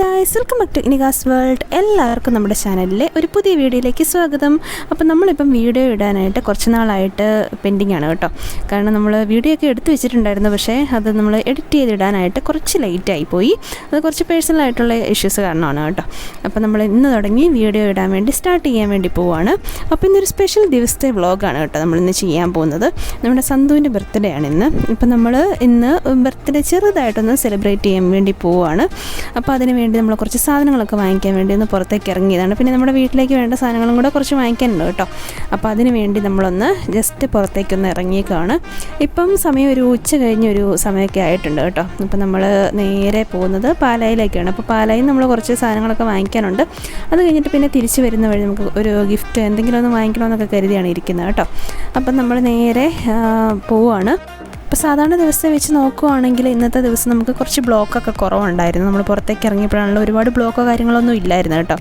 Bye. Guys welcome back to ഇനിഗാസ് world എല്ലാവർക്കും നമ്മുടെ ചാനലിലെ ഒരു പുതിയ വീഡിയോയിലേക്ക് സ്വാഗതം. അപ്പോൾ നമ്മളിപ്പം വീഡിയോ ഇടാനായിട്ട് കുറച്ച് നാളായിട്ട് പെൻഡിങ് ആണ് കേട്ടോ. കാരണം നമ്മൾ വീഡിയോ ഒക്കെ എടുത്തു വെച്ചിട്ടുണ്ടായിരുന്നു. പക്ഷേ അത് നമ്മൾ എഡിറ്റ് ചെയ്തിടാനായിട്ട് കുറച്ച് ലേറ്റ് പോയി. അത് കുറച്ച് പേഴ്സണൽ ആയിട്ടുള്ള ഇഷ്യൂസ് കാരണമാണ് കേട്ടോ. അപ്പോൾ നമ്മൾ ഇന്ന് തുടങ്ങി വീഡിയോ ഇടാൻ വേണ്ടി സ്റ്റാർട്ട് ചെയ്യാൻ വേണ്ടി പോവുകയാണ് അപ്പോൾ ഇന്നൊരു സ്പെഷ്യൽ ദിവസത്തെ വ്ളോഗാണ് കേട്ടോ നമ്മളിന്ന് ചെയ്യാൻ പോകുന്നത്. നമ്മുടെ സന്തുവിന്റെ ബർത്ത്ഡേ ആണ് ഇന്ന്. ഇപ്പം നമ്മൾ ഇന്ന് ബർത്ത്ഡേ ചെറുതായിട്ടൊന്ന് സെലിബ്രേറ്റ് ചെയ്യാൻ വേണ്ടി പോവുകയാണ് അപ്പോൾ അതിന് വേണ്ടി നമ്മൾ കുറച്ച് സാധനങ്ങളൊക്കെ വാങ്ങിക്കാൻ വേണ്ടി ഒന്ന് പുറത്തേക്ക് ഇറങ്ങിയതാണ്. പിന്നെ നമ്മുടെ വീട്ടിലേക്ക് വേണ്ട സാധനങ്ങളും കൂടെ കുറച്ച് വാങ്ങിക്കാനുണ്ട് കേട്ടോ. അപ്പോൾ അതിന് വേണ്ടി നമ്മളൊന്ന് ജസ്റ്റ് പുറത്തേക്കൊന്ന് ഇറങ്ങിയേക്കാണ്. ഇപ്പം സമയം ഒരു ഉച്ച കഴിഞ്ഞ് ഒരു സമയമൊക്കെ ആയിട്ടുണ്ട് കേട്ടോ. അപ്പോൾ നമ്മൾ നേരെ പോകുന്നത് പാലായിലേക്കാണ്. അപ്പോൾ പാലായിൽ നമ്മൾ കുറച്ച് സാധനങ്ങളൊക്കെ വാങ്ങിക്കാനുണ്ട്. അത് കഴിഞ്ഞിട്ട് പിന്നെ തിരിച്ച് വരുന്ന വഴി നമുക്ക് ഒരു ഗിഫ്റ്റ് എന്തെങ്കിലും ഒന്ന് വാങ്ങിക്കണമെന്നൊക്കെ കരുതിയാണ് ഇരിക്കുന്നത് കേട്ടോ. അപ്പം നമ്മൾ നേരെ പോവാണ്. ഇപ്പോൾ സാധാരണ ദിവസത്തെ വെച്ച് നോക്കുവാണെങ്കിൽ ഇന്നത്തെ ദിവസം നമുക്ക് കുറച്ച് ബ്ലോക്കൊക്കെ കുറവുണ്ടായിരുന്നു. നമ്മൾ പുറത്തേക്ക് ഇറങ്ങിയപ്പോഴാണല്ലോ ഒരുപാട് ബ്ലോക്കോ കാര്യങ്ങളൊന്നും ഇല്ലായിരുന്നു കേട്ടോ.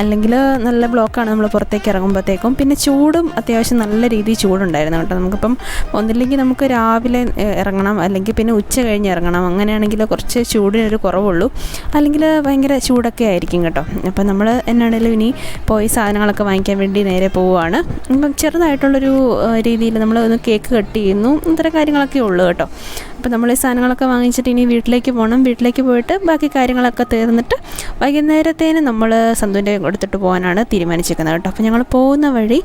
അല്ലെങ്കിൽ നല്ല ബ്ലോക്കാണ് നമ്മൾ പുറത്തേക്ക് ഇറങ്ങുമ്പോഴത്തേക്കും. പിന്നെ ചൂടും അത്യാവശ്യം നല്ല രീതിയിൽ ചൂടുണ്ടായിരുന്നു കേട്ടോ. നമുക്കിപ്പം ഒന്നില്ലെങ്കിൽ നമുക്ക് രാവിലെ ഇറങ്ങണം. അല്ലെങ്കിൽ പിന്നെ ഉച്ച കഴിഞ്ഞ് ഇറങ്ങണം. അങ്ങനെയാണെങ്കിൽ കുറച്ച് ചൂടിനൊരു കുറവുള്ളൂ. അല്ലെങ്കിൽ ഭയങ്കര ചൂടൊക്കെ ആയിരിക്കും കേട്ടോ. അപ്പം നമ്മൾ എന്നാണേലും ഇനി പോയി സാധനങ്ങളൊക്കെ വാങ്ങിക്കാൻ വേണ്ടി നേരെ പോവുകയാണ്. ഇപ്പം ചെറുതായിട്ടുള്ളൊരു രീതിയിൽ നമ്മൾ ഒന്ന് കേക്ക് കട്ട് ചെയ്യുന്നു. ഇത്തരം കാര്യങ്ങളൊക്കെ ഉള്ളൂ. കേട്ടോ. അപ്പോൾ നമ്മൾ ഈ സാധനങ്ങളൊക്കെ വാങ്ങിച്ചിട്ട് ഇനി വീട്ടിലേക്ക് പോകണം വീട്ടിലേക്ക് പോയിട്ട് ബാക്കി കാര്യങ്ങളൊക്കെ തീർന്നിട്ട് വൈകുന്നേരത്തേന് നമ്മൾ സന്തുവിന്റെ കൊടുത്തിട്ട് പോകാനാണ് തീരുമാനിച്ചിരിക്കുന്നത് കേട്ടോ. അപ്പോൾ ഞങ്ങൾ പോകുന്ന വഴി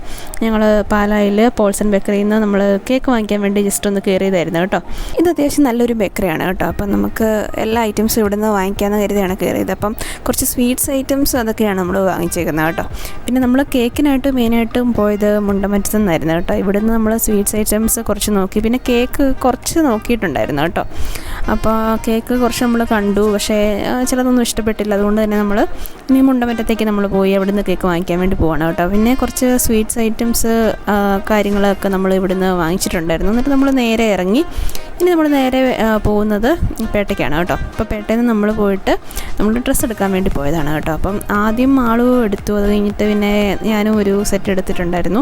ഞങ്ങൾ പാലായിൽ പോൾസൺ ബേക്കറിയിൽ നിന്ന് നമ്മൾ കേക്ക് വാങ്ങിക്കാൻ വേണ്ടി ജസ്റ്റ് ഒന്ന് കയറിയതായിരുന്നു കേട്ടോ. ഇത് അത്യാവശ്യം നല്ലൊരു ബേക്കറിയാണ് കേട്ടോ. അപ്പം നമുക്ക് എല്ലാ ഐറ്റംസും ഇവിടെ നിന്ന് വാങ്ങിക്കാമെന്ന് കരുതിയാണ് കയറിയത്. അപ്പം കുറച്ച് സ്വീറ്റ്സ് ഐറ്റംസ് അതൊക്കെയാണ് നമ്മൾ വാങ്ങിച്ചേക്കുന്നത് കേട്ടോ. പിന്നെ നമ്മൾ കേക്കിനായിട്ട് മെയിനായിട്ടും പോയത് മുണ്ടമറ്റത്ത് നിന്നായിരുന്നു കേട്ടോ. ഇവിടുന്ന് നമ്മൾ സ്വീറ്റ്സ് ഐറ്റംസ് കുറച്ച് നോക്കി. പിന്നെ കേക്ക് കുറച്ച് നോക്കിയിട്ടുണ്ടായിരുന്നു കേട്ടോ. അപ്പോൾ കേക്ക് കുറച്ച് നമ്മൾ കണ്ടു. പക്ഷേ ചിലതൊന്നും ഇഷ്ടപ്പെട്ടില്ല. അതുകൊണ്ട് തന്നെ നമ്മൾ ഇനി മുണ്ടമറ്റത്തേക്ക് നമ്മൾ പോയി അവിടെ നിന്ന് കേക്ക് വാങ്ങിക്കാൻ വേണ്ടി പോവാണ് കേട്ടോ. പിന്നെ കുറച്ച് സ്വീറ്റ്സ് ഐറ്റംസ് കാര്യങ്ങളൊക്കെ നമ്മൾ ഇവിടുന്ന് വാങ്ങിച്ചിട്ടുണ്ടായിരുന്നു. എന്നിട്ട് നമ്മൾ നേരെ ഇറങ്ങി ഇനി നമ്മൾ നേരെ പോകുന്നത് പേട്ടയ്ക്കാണ് കേട്ടോ. അപ്പോൾ പേട്ടയിൽ നിന്ന് നമ്മൾ പോയിട്ട് നമ്മൾ ഡ്രസ്സ് എടുക്കാൻ വേണ്ടി പോയതാണ് കേട്ടോ. അപ്പം ആദ്യം ആളും എടുത്തു അത് കഴിഞ്ഞിട്ട് പിന്നെ ഞാനും ഒരു സെറ്റ് എടുത്തിട്ടുണ്ടായിരുന്നു.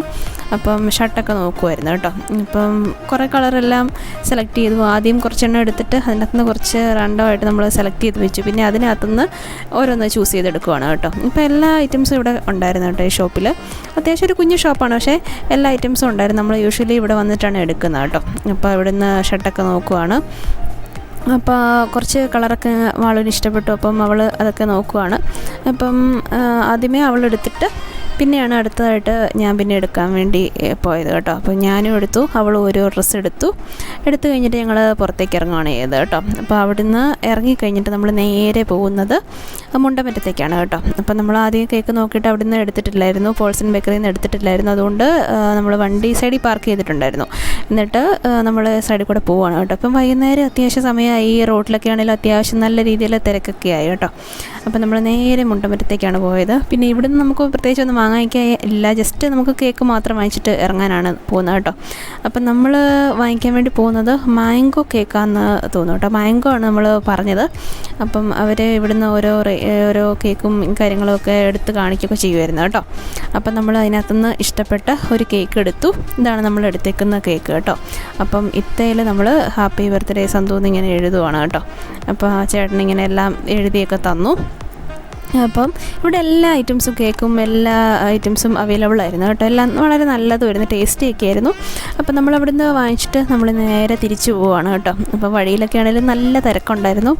അപ്പം ഷർട്ടൊക്കെ നോക്കുമായിരുന്നു കേട്ടോ. ഇപ്പം കുറേ കളറെല്ലാം സെലക്ട് ചെയ്തു. ആദ്യം കുറച്ചെണ്ണം എടുത്തിട്ട് അതിനകത്ത് നിന്ന് കുറച്ച് റണ്ടമായിട്ട് നമ്മൾ സെലക്ട് ചെയ്ത് വെച്ചു. പിന്നെ അതിനകത്തുനിന്ന് ഓരോന്ന് ചൂസ് ചെയ്തെടുക്കുവാണ് കേട്ടോ. ഇപ്പോൾ എല്ലാ ഐറ്റംസും ഇവിടെ ഉണ്ടായിരുന്നു കേട്ടോ ഈ ഷോപ്പിൽ അത്യാവശ്യം ഒരു കുഞ്ഞു ഷോപ്പാണ് പക്ഷേ എല്ലാ ഐറ്റംസും ഉണ്ടായിരുന്നു. നമ്മൾ യൂഷ്വലി ഇവിടെ വന്നിട്ടാണ് എടുക്കുന്നത് കേട്ടോ. അപ്പോൾ ഇവിടുന്ന് ഷർട്ടൊക്കെ നോക്കുവാണ്. അപ്പോൾ കുറച്ച് കളറൊക്കെ വാളിന് ഇഷ്ടപ്പെട്ടു അപ്പം അവൾ അതൊക്കെ നോക്കുവാണ്. അപ്പം ആദ്യമേ അവൾ എടുത്തിട്ട് പിന്നെയാണ് അടുത്തതായിട്ട് ഞാൻ പിന്നെ എടുക്കാൻ വേണ്ടി പോയത് കേട്ടോ. അപ്പോൾ ഞാനും എടുത്തു അവൾ ഓരോ ഡ്രസ്സ് എടുത്തു. എടുത്തു കഴിഞ്ഞിട്ട് ഞങ്ങൾ പുറത്തേക്ക് ഇറങ്ങുകയാണ് ചെയ്തത് കേട്ടോ. അപ്പോൾ അവിടുന്ന് ഇറങ്ങിക്കഴിഞ്ഞിട്ട് നമ്മൾ നേരെ പോകുന്നത് മുണ്ടമറ്റത്തേക്കാണ് കേട്ടോ. അപ്പോൾ നമ്മൾ ആദ്യം കേക്ക് നോക്കിയിട്ട് അവിടുന്ന് എടുത്തിട്ടില്ലായിരുന്നു പോൾസൺ ബേക്കറിയിൽ നിന്ന് എടുത്തിട്ടില്ലായിരുന്നു. അതുകൊണ്ട് നമ്മൾ വണ്ടി സൈഡിൽ പാർക്ക് ചെയ്തിട്ടുണ്ടായിരുന്നു. എന്നിട്ട് നമ്മൾ സൈഡിൽ കൂടെ പോവുകയാണ് കേട്ടോ. അപ്പം വൈകുന്നേരം അത്യാവശ്യം സമയമായി ഈ റോഡിലൊക്കെ ആണെങ്കിലും അത്യാവശ്യം നല്ല രീതിയിൽ തിരക്കൊക്കെ ആയി കേട്ടോ. അപ്പം നമ്മൾ നേരെ മുണ്ടമറ്റത്തേക്കാണ് പോയത്. പിന്നെ ഇവിടുന്ന് നമുക്ക് പ്രത്യേകിച്ച് ഒന്നും വാങ്ങിക്കാൻ ഇല്ല. ജസ്റ്റ് നമുക്ക് കേക്ക് മാത്രം വാങ്ങിച്ചിട്ട് ഇറങ്ങാനാണ് പോകുന്നത് കേട്ടോ. അപ്പം നമ്മൾ വാങ്ങിക്കാൻ വേണ്ടി പോകുന്നത് മാംഗോ കേക്കാന്ന് തോന്നുന്നു കേട്ടോ. മാംഗോ ആണ് നമ്മൾ പറഞ്ഞത്. അപ്പം അവർ ഇവിടുന്ന് ഓരോ ഓരോ കേക്കും കാര്യങ്ങളൊക്കെ എടുത്ത് കാണിക്കുകയൊക്കെ ചെയ്യുമായിരുന്നു കേട്ടോ. അപ്പം നമ്മൾ അതിനകത്തുനിന്ന് ഇഷ്ടപ്പെട്ട ഒരു കേക്ക് എടുത്തു. ഇതാണ് നമ്മൾ എടുത്തേക്കുന്ന കേക്ക് കേട്ടോ. അപ്പം ഇത്തയിൽ നമ്മൾ ഹാപ്പി ബർത്ത്ഡേ സന്തോന്ന് ഇങ്ങനെ എഴുതുവാണ് കേട്ടോ. അപ്പോൾ ആ ചേട്ടൻ ഇങ്ങനെ എല്ലാം എഴുതിയൊക്കെ തന്നു. അപ്പം ഇവിടെ എല്ലാ ഐറ്റംസും കേക്കും എല്ലാ ഐറ്റംസും അവൈലബിൾ ആയിരുന്നു കേട്ടോ. എല്ലാം വളരെ നല്ലതുമായിരുന്നു ടേസ്റ്റി ഒക്കെ ആയിരുന്നു. അപ്പം നമ്മൾ അവിടുന്ന് വാങ്ങിച്ചിട്ട് നമ്മൾ നേരെ തിരിച്ചു പോവുകയാണ് കേട്ടോ. അപ്പോൾ വഴിയിലൊക്കെ ആണെങ്കിലും നല്ല തിരക്കുണ്ടായിരുന്നു.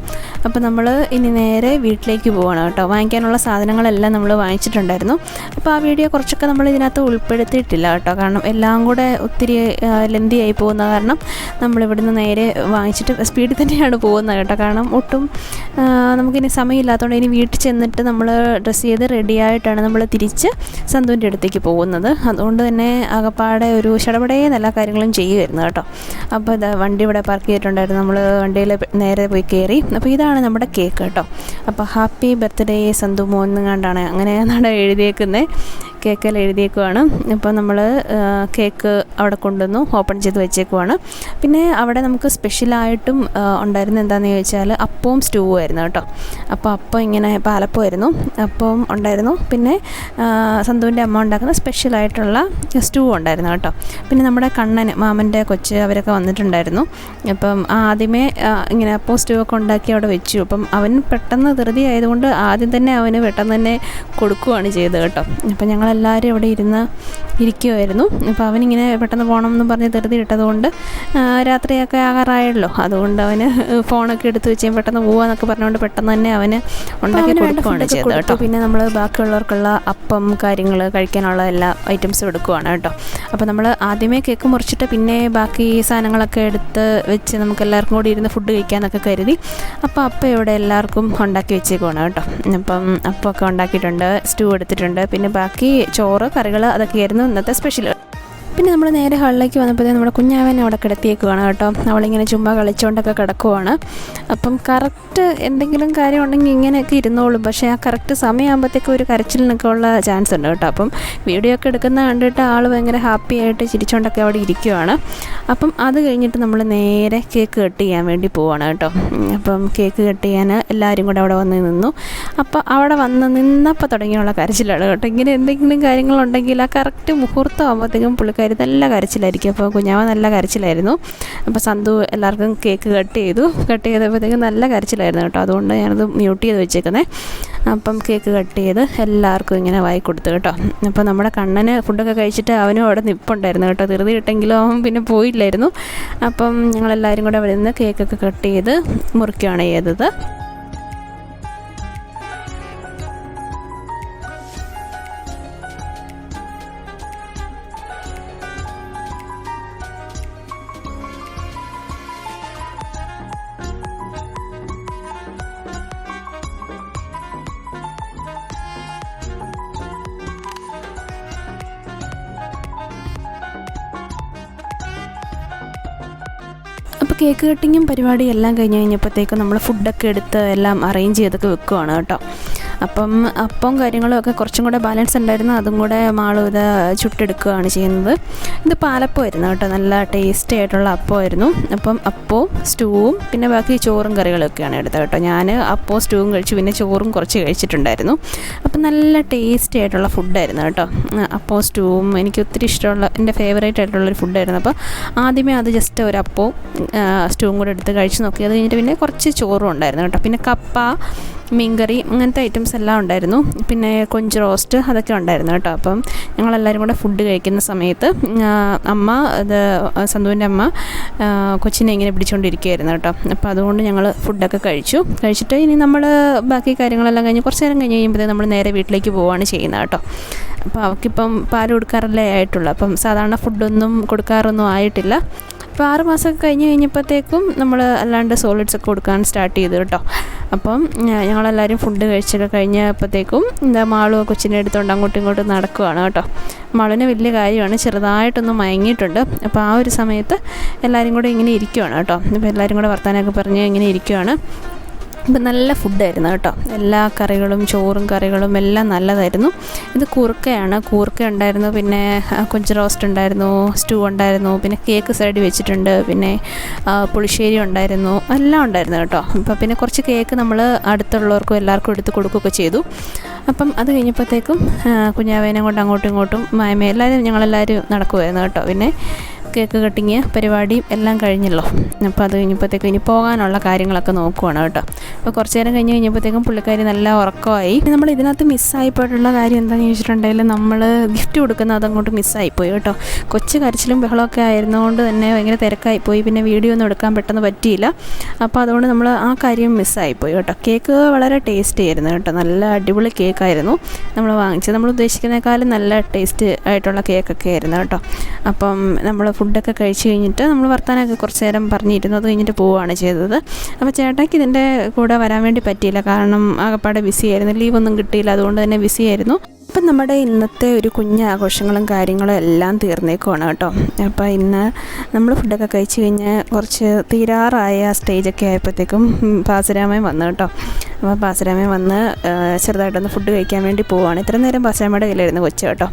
അപ്പോൾ നമ്മൾ ഇനി നേരെ വീട്ടിലേക്ക് പോവുകയാണ് കേട്ടോ. വാങ്ങിക്കാനുള്ള സാധനങ്ങളെല്ലാം നമ്മൾ വാങ്ങിച്ചിട്ടുണ്ടായിരുന്നു. അപ്പോൾ ആ വീഡിയോ കുറച്ചൊക്കെ നമ്മൾ ഇതിനകത്ത് ഉൾപ്പെടുത്തിയിട്ടില്ല കേട്ടോ. കാരണം എല്ലാം കൂടെ ഒത്തിരി ലെന്തി ആയി പോകുന്ന കാരണം നമ്മളിവിടുന്ന് നേരെ വാങ്ങിച്ചിട്ട് സ്പീഡിൽ തന്നെയാണ് പോകുന്നത് കേട്ടോ. കാരണം ഒട്ടും നമുക്കിനി സമയമില്ലാത്തതുകൊണ്ട് ഇനി വീട്ടിൽ ചെന്നിട്ട് നമ്മൾ ഡ്രസ്സ് ചെയ്ത് റെഡിയായിട്ടാണ് നമ്മൾ തിരിച്ച് സന്തുവിന്റെ അടുത്തേക്ക് പോകുന്നത്. അതുകൊണ്ട് തന്നെ ആകപ്പാടെ ഒരു ചടപടയെ എല്ലാ കാര്യങ്ങളും ചെയ്യുമായിരുന്നു കേട്ടോ. അപ്പോൾ ഇതാ വണ്ടി ഇവിടെ പാർക്ക് ചെയ്തിട്ടുണ്ടായിരുന്നു. നമ്മൾ വണ്ടിയിൽ നേരെ പോയി കയറി അപ്പോൾ ഇതാണ് നമ്മുടെ കേക്ക് കേട്ടോ. അപ്പോൾ ഹാപ്പി ബർത്ത്ഡേ സന്തു മോൻ എന്നുകൊണ്ടാണ് അങ്ങനെ എഴുതിയേക്കുന്നത് കേക്കെല്ലാം എഴുതിയേക്കുവാണ്. അപ്പോൾ നമ്മൾ കേക്ക് അവിടെ കൊണ്ടുവന്നു ഓപ്പൺ ചെയ്ത് വെച്ചേക്കുവാണ്. പിന്നെ അവിടെ നമുക്ക് സ്പെഷ്യലായിട്ടും ഉണ്ടായിരുന്നത് ഉണ്ടായിരുന്ന എന്താണെന്ന് ചോദിച്ചാൽ അപ്പവും സ്റ്റൂവും ആയിരുന്നു കേട്ടോ. അപ്പോൾ അപ്പം ഇങ്ങനെ പാലപ്പമായിരുന്നു അപ്പം ഉണ്ടായിരുന്നു. പിന്നെ സന്തുവിന്റെ അമ്മ ഉണ്ടാക്കുന്ന സ്പെഷ്യലായിട്ടുള്ള സ്റ്റൂ ഉണ്ടായിരുന്നു കേട്ടോ. പിന്നെ നമ്മുടെ കണ്ണൻ മാമന്റെ കൊച്ച് അവരൊക്കെ വന്നിട്ടുണ്ടായിരുന്നു. അപ്പം ആദ്യമേ ഇങ്ങനെ അപ്പോൾ സ്റ്റൂ ഒക്കെ ഉണ്ടാക്കി അവിടെ വെച്ചു. അപ്പം അവൻ പെട്ടെന്ന് ധൃതി ആയതുകൊണ്ട് ആദ്യം തന്നെ അവന് പെട്ടെന്ന് തന്നെ കൊടുക്കുകയാണ് ചെയ്തത് കേട്ടോ. അപ്പം ഞങ്ങളെല്ലാവരും അവിടെ ഇരുന്ന് ഇരിക്കുമായിരുന്നു അപ്പോൾ അവനിങ്ങനെ പെട്ടെന്ന് പോകണം എന്ന് പറഞ്ഞ് ധൃതി ഇട്ടതുകൊണ്ട് രാത്രിയൊക്കെ ആകാറായല്ലോ. അതുകൊണ്ട് അവന് ഫോണൊക്കെ എടുത്ത് വെച്ച് പെട്ടെന്ന് പോവാന്നൊക്കെ പറഞ്ഞുകൊണ്ട് പെട്ടെന്ന് തന്നെ അവന് ഉണ്ടാക്കി കൊടുക്കുകയാണ് ചെയ്തത് കേട്ടോ. പിന്നെ നമ്മൾ ബാക്കിയുള്ളവർക്കുള്ള അപ്പം കാര്യങ്ങൾ കഴിക്കാനുള്ള എല്ലാ ഐറ്റംസും എടുക്കുവാണ് കേട്ടോ. അപ്പോൾ നമ്മൾ ആദ്യമേ കേക്ക് മുറിച്ചിട്ട് പിന്നെ ബാക്കി സാധനങ്ങളൊക്കെ എടുത്ത് വെച്ച് നമുക്ക് എല്ലാവർക്കും കൂടി ഇരുന്ന് ഫുഡ് കഴിക്കാമെന്നൊക്കെ കരുതി അപ്പോൾ അപ്പം ഇവിടെ എല്ലാവർക്കും ഉണ്ടാക്കി വെച്ചേക്കുവാണ് കേട്ടോ. അപ്പം അപ്പമൊക്കെ ഉണ്ടാക്കിയിട്ടുണ്ട് സ്റ്റൂ എടുത്തിട്ടുണ്ട്. പിന്നെ ബാക്കി ചോറ് കറികൾ അതൊക്കെയായിരുന്നു ഇന്നത്തെ സ്പെഷ്യൽ പിന്നെ നമ്മൾ നേരെ ഹാളിലേക്ക് വന്നപ്പോഴത്തേ നമ്മുടെ കുഞ്ഞാവനെ അവിടെ കിടത്തിയേക്കുവാണ് കേട്ടോ. അവളിങ്ങനെ ചുമ്മാ കളിച്ചുകൊണ്ടൊക്കെ കിടക്കുവാണ്. അപ്പം കറക്റ്റ് എന്തെങ്കിലും കാര്യം ഉണ്ടെങ്കിൽ ഇങ്ങനെയൊക്കെ ഇരുന്നോളും. പക്ഷേ ആ കറക്റ്റ് സമയമാകുമ്പോഴത്തേക്കും ഒരു കരച്ചിലിനൊക്കെ ഉള്ള ചാൻസ് ഉണ്ട് കേട്ടോ. അപ്പം വീഡിയോ ഒക്കെ എടുക്കുന്ന കണ്ടിട്ട് ആൾ ഭയങ്കര ഹാപ്പി ആയിട്ട് ചിരിച്ചുകൊണ്ടൊക്കെ അവിടെ ഇരിക്കുവാണ്. അപ്പം അത് കഴിഞ്ഞിട്ട് നമ്മൾ നേരെ കേക്ക് കട്ട് ചെയ്യാൻ വേണ്ടി പോവാണ് കേട്ടോ. അപ്പം കേക്ക് കട്ട് ചെയ്യാൻ എല്ലാവരും കൂടെ അവിടെ വന്ന് നിന്നു. അപ്പോൾ അവിടെ വന്ന് നിന്നപ്പോൾ തുടങ്ങിയുള്ള കരച്ചിലാണ് കേട്ടോ. ഇങ്ങനെ എന്തെങ്കിലും കാര്യങ്ങളുണ്ടെങ്കിൽ ആ കറക്റ്റ് മുഹൂർത്തം ആകുമ്പോഴത്തേക്കും പുള്ളിക്കാരി നല്ല കരച്ചിലായിരിക്കും. അപ്പോൾ കുഞ്ഞാവ നല്ല കരച്ചിലായിരുന്നു. അപ്പോൾ സന്തു എല്ലാവർക്കും കേക്ക് കട്ട് ചെയ്തു. കട്ട് ചെയ്തപ്പോഴത്തേക്കും നല്ല കരച്ചിലായിരുന്നു കേട്ടോ. അതുകൊണ്ട് ഞാനത് മ്യൂട്ട് ചെയ്ത് വെച്ചേക്കുന്നത് അപ്പം കേക്ക് കട്ട് ചെയ്ത് എല്ലാവർക്കും ഇങ്ങനെ വായി കൊടുത്തു കേട്ടോ. അപ്പോൾ നമ്മുടെ കണ്ണന് ഫുഡൊക്കെ കഴിച്ചിട്ട് അവനും അവിടെ നിപ്പുണ്ടായിരുന്നു കേട്ടോ. ധൃതി ഇട്ടെങ്കിലും അവൻ പിന്നെ പോയില്ലായിരുന്നു. അപ്പം ഞങ്ങളെല്ലാവരും കൂടെ അവിടെ നിന്ന് കേക്കൊക്കെ കട്ട് ചെയ്ത് മുറിക്കുകയാണ് ചെയ്തത്. കേക്ക് കട്ടിങ്ങും പരിപാടിയും എല്ലാം കഴിഞ്ഞ് കഴിഞ്ഞപ്പോഴത്തേക്കും നമ്മൾ ഫുഡൊക്കെ എടുത്ത് എല്ലാം അറേഞ്ച് ചെയ്തൊക്കെ വെക്കുവാണ് കേട്ടോ. അപ്പം അപ്പം കാര്യങ്ങളും ഒക്കെ കുറച്ചും കൂടെ ബാലൻസ് ഉണ്ടായിരുന്നു. അതും കൂടെ മാളും ഇത് ചുട്ടെടുക്കുകയാണ് ചെയ്യുന്നത്. ഇത് പാലപ്പമായിരുന്നു കേട്ടോ. നല്ല ടേസ്റ്റി ആയിട്ടുള്ള അപ്പമായിരുന്നു. അപ്പം അപ്പവും സ്റ്റൂവും പിന്നെ ബാക്കി ചോറും കറികളൊക്കെയാണ് എടുത്തത് കേട്ടോ. ഞാൻ അപ്പവും സ്റ്റൂവും കഴിച്ചു. പിന്നെ ചോറും കുറച്ച് കഴിച്ചിട്ടുണ്ടായിരുന്നു. അപ്പം നല്ല ടേസ്റ്റി ആയിട്ടുള്ള ഫുഡായിരുന്നു കേട്ടോ. അപ്പവും സ്റ്റൂവും എനിക്ക് ഒത്തിരി ഇഷ്ടമുള്ള എന്റെ ഫേവറേറ്റ് ആയിട്ടുള്ളൊരു ഫുഡായിരുന്നു അപ്പോൾ ആദ്യമേ അത് ജസ്റ്റ് ഒരു അപ്പവും സ്റ്റൂവും കൂടെ എടുത്ത് കഴിച്ച് നോക്കി. അത് കഴിഞ്ഞിട്ട് പിന്നെ കുറച്ച് ചോറും ഉണ്ടായിരുന്നു കേട്ടോ. പിന്നെ കപ്പ മീൻകറി അങ്ങനത്തെ ഐറ്റംസ് എല്ലാം ഉണ്ടായിരുന്നു. പിന്നെ കൊഞ്ച് റോസ്റ്റ് അതൊക്കെ ഉണ്ടായിരുന്നു കേട്ടോ. അപ്പം ഞങ്ങളെല്ലാവരും കൂടെ ഫുഡ് കഴിക്കുന്ന സമയത്ത് അമ്മ അത് സന്തുവിന്റെ അമ്മ കൊച്ചിനെ ഇങ്ങനെ പിടിച്ചുകൊണ്ടിരിക്കുകയായിരുന്നു കേട്ടോ. അപ്പോൾ അതുകൊണ്ട് ഞങ്ങൾ ഫുഡൊക്കെ കഴിച്ചു. കഴിച്ചിട്ട് ഇനി നമ്മൾ ബാക്കി കാര്യങ്ങളെല്ലാം കഴിഞ്ഞ് കുറച്ച് നേരം കഴിഞ്ഞ് കഴിയുമ്പോഴത്തേക്ക് നമ്മൾ നേരെ വീട്ടിലേക്ക് പോവുകയാണ് ചെയ്യുന്നത് കേട്ടോ. അപ്പോൾ അവൾക്കിപ്പം പാൽ കൊടുക്കാറല്ലേ ആയിട്ടുള്ളൂ. അപ്പം സാധാരണ ഫുഡൊന്നും കൊടുക്കാറൊന്നും ആയിട്ടില്ല. അപ്പോൾ ആറ് മാസമൊക്കെ കഴിഞ്ഞ് കഴിഞ്ഞപ്പോഴത്തേക്കും നമ്മൾ അല്ലാണ്ട് സോളിഡ്സ് ഒക്കെ കൊടുക്കാൻ സ്റ്റാർട്ട് ചെയ്തു കേട്ടോ. അപ്പം ഞങ്ങളെല്ലാവരും ഫുഡ് കഴിച്ചൊക്കെ കഴിഞ്ഞപ്പോഴത്തേക്കും എന്താ മാളും കൊച്ചിനെ എടുത്തുകൊണ്ട് അങ്ങോട്ടും ഇങ്ങോട്ടും നടക്കുവാണ് കേട്ടോ. മാളിന് വലിയ കാര്യമാണ് ചെറുതായിട്ടൊന്ന് മയങ്ങിയിട്ടുണ്ട്. അപ്പോൾ ആ ഒരു സമയത്ത് എല്ലാവരും കൂടെ ഇങ്ങനെ ഇരിക്കുവാണ് കേട്ടോ. അപ്പോൾ എല്ലാവരും കൂടെ വർത്താനമൊക്കെ പറഞ്ഞ് ഇങ്ങനെ ഇരിക്കുവാണ്. ഇപ്പം നല്ല ഫുഡായിരുന്നു കേട്ടോ. എല്ലാ കറികളും ചോറും കറികളും എല്ലാം നല്ലതായിരുന്നു. ഇത് കൂർക്കയാണ്. കൂർക്ക ഉണ്ടായിരുന്നു പിന്നെ കൊഞ്ച് റോസ്റ്റ് ഉണ്ടായിരുന്നു സ്റ്റൂ ഉണ്ടായിരുന്നു പിന്നെ കേക്ക് സൈഡ് വെച്ചിട്ടുണ്ട് പിന്നെ പുളിശ്ശേരി ഉണ്ടായിരുന്നു എല്ലാം ഉണ്ടായിരുന്നു കേട്ടോ. അപ്പം പിന്നെ കുറച്ച് കേക്ക് നമ്മൾ അടുത്തുള്ളവർക്കും എല്ലാവർക്കും എടുത്ത് കൊടുക്കുകയൊക്കെ ചെയ്തു. അപ്പം അത് കഴിഞ്ഞപ്പോഴത്തേക്കും കുഞ്ഞാവേനെ കൊണ്ട് അങ്ങോട്ടും ഇങ്ങോട്ടും മായമേ എല്ലാവരും ഞങ്ങളെല്ലാവരും നടക്കുമായിരുന്നു കേട്ടോ. പിന്നെ കേക്ക് കട്ടിങ് പരിപാടിയും എല്ലാം കഴിഞ്ഞല്ലോ. അപ്പോൾ അത് കഴിഞ്ഞപ്പോഴത്തേക്കും ഇനി പോകാനുള്ള കാര്യങ്ങളൊക്കെ നോക്കുവാണ് കേട്ടോ. അപ്പോൾ കുറച്ച് നേരം കഴിഞ്ഞ് കഴിഞ്ഞപ്പോഴത്തേക്കും പുള്ളിക്കാരി നല്ല ഉറക്കമായി. നമ്മൾ ഇതിനകത്ത് മിസ്സായി പോയിട്ടുള്ള കാര്യം എന്താണെന്ന് ചോദിച്ചിട്ടുണ്ടെങ്കിൽ നമ്മൾ ഗിഫ്റ്റ് കൊടുക്കുന്നത് അതങ്ങോട്ട് മിസ്സായിപ്പോയി കേട്ടോ. കൊച്ചു കരച്ചിലും ബഹളമൊക്കെ ആയിരുന്നതുകൊണ്ട് തന്നെ ഭയങ്കര തിരക്കായിപ്പോയി പിന്നെ വീഡിയോ ഒന്നും എടുക്കാൻ പെട്ടെന്ന് പറ്റിയില്ല. അപ്പോൾ അതുകൊണ്ട് നമ്മൾ ആ കാര്യം മിസ്സായിപ്പോയി കേട്ടോ. കേക്ക് വളരെ ടേസ്റ്റി ആയിരുന്നു കേട്ടോ. നല്ല അടിപൊളി കേക്കായിരുന്നു നമ്മൾ വാങ്ങിച്ചത്. നമ്മൾ ഉദ്ദേശിക്കുന്നേക്കാളും നല്ല ടേസ്റ്റ് ആയിട്ടുള്ള കേക്കൊക്കെ ആയിരുന്നു കേട്ടോ. അപ്പം നമ്മൾ ഫുഡൊക്കെ കഴിച്ച് കഴിഞ്ഞിട്ട് നമ്മൾ വർത്താനമൊക്കെ കുറച്ച് നേരം പറഞ്ഞിരുന്നു. അത് കഴിഞ്ഞിട്ട് പോവുകയാണ് ചെയ്തത്. അപ്പോൾ ചേട്ടാക്ക് ഇതിന്റെ കൂടെ വരാൻ വേണ്ടി പറ്റിയില്ല. കാരണം ആകപ്പാടെ ബിസി ആയിരുന്നു. ലീവൊന്നും കിട്ടിയില്ല. അതുകൊണ്ട് തന്നെ ബിസി ആയിരുന്നു. അപ്പം നമ്മുടെ ഇന്നത്തെ ഒരു കുഞ്ഞ് ആഘോഷങ്ങളും കാര്യങ്ങളും എല്ലാം തീർന്നേക്കുവാണ് കേട്ടോ. അപ്പോൾ ഇന്ന് നമ്മൾ ഫുഡൊക്കെ കഴിച്ച് കഴിഞ്ഞ് കുറച്ച് തീരാറായ സ്റ്റേജൊക്കെ ആയപ്പോഴത്തേക്കും പാസരാമൻ വന്നു കേട്ടോ. അപ്പോൾ പാസരാമൻ വന്ന് ചെറുതായിട്ടൊന്ന് ഫുഡ് കഴിക്കാൻ വേണ്ടി പോവുകയാണ്. ഇത്ര നേരം പാസരാമയുടെ കയ്യിലായിരുന്നു കൊച്ചു കേട്ടോ.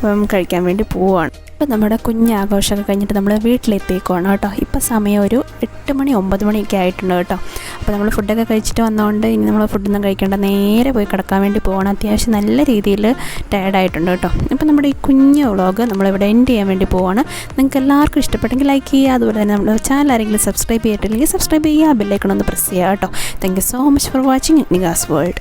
അപ്പം കഴിക്കാൻ വേണ്ടി പോവുകയാണ്. ഇപ്പം നമ്മുടെ കുഞ്ഞ് ആഘോഷമൊക്കെ കഴിഞ്ഞിട്ട് നമ്മൾ വീട്ടിലെത്തിക്കോണം കേട്ടോ. ഇപ്പം സമയം ഒരു എട്ട് മണി ഒമ്പത് മണിയൊക്കെ ആയിട്ടുണ്ട് കേട്ടോ. അപ്പോൾ നമ്മൾ ഫുഡൊക്കെ കഴിച്ചിട്ട് വന്നതുകൊണ്ട് ഇനി നമ്മൾ ഫുഡൊന്നും കഴിക്കേണ്ട. നേരെ പോയി കിടക്കാൻ വേണ്ടി പോകണം അത്യാവശ്യം നല്ല രീതിയിൽ ടയർഡായിട്ടുണ്ട് കേട്ടോ. ഇപ്പം നമ്മുടെ ഈ കുഞ്ഞ് വ്ളോഗ് നമ്മളിവിടെ എൻഡ് ചെയ്യാൻ വേണ്ടി പോവാണ്. നിങ്ങൾക്ക് എല്ലാവർക്കും ഇഷ്ടപ്പെട്ടെങ്കിൽ ലൈക്ക് ചെയ്യുക. അതുപോലെ തന്നെ നമ്മുടെ ചാനൽ ആരെങ്കിലും സബ്സ്ക്രൈബ് ചെയ്തിട്ടില്ലെങ്കിൽ സബ്സ്ക്രൈബ് ചെയ്യുക. ബെല്ലൈക്കൺ ഒന്ന് പ്രസ് ചെയ്യുക കേട്ടോ. Thank you so much for watching നിഗാസ് world